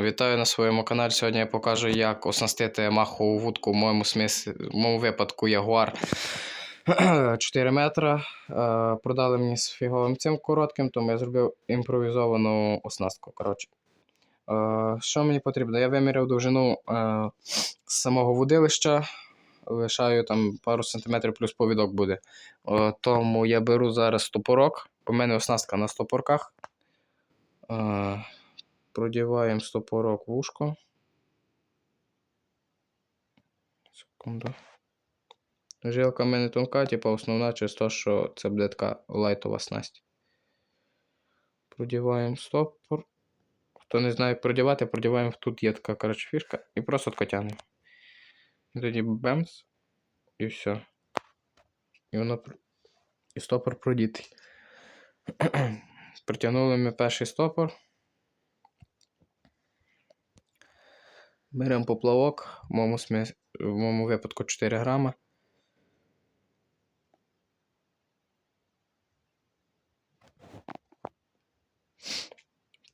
Вітаю на своєму каналі. Сьогодні я покажу, як оснастити махову вудку в моєму, смислі, в моєму випадку Ягуар 4 метра. Е, Продали мені з фіговим цим коротким, тому я зробив імпровізовану оснастку. Коротше. Е, Що мені потрібно? Я виміряв довжину е, самого вудилища, лишаю там пару сантиметрів плюс повідок буде. Тому я беру зараз стопорок. У мене оснастка на стопорках. Продіваємо стопорок в ушко. Секунду. Жилка в мене тонка, типу основна через те, що це буде така лайтова снасть. Продіваємо стопор. Хто не знає, як продівати, продіваємо тут є така коротше, фішка і просто тако. І тоді бемс. І все. І воно і стопор продітий. Притягнули ми перший стопор. Беремо поплавок, в моєму, сміс... в моєму випадку 4 грама.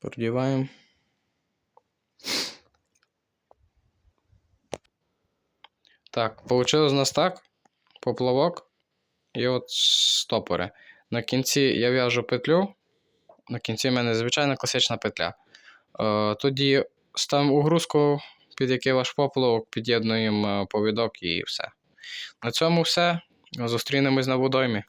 Продіваємо. Так, вийшло у нас так. Поплавок і от стопори. На кінці я в'яжу петлю. На кінці в мене звичайна класична петля. Е, тоді ставимо угрузку, під який ваш поплавок, під'єднуємо е, повідок і все. На цьому все. Зустрінемось на водоймі.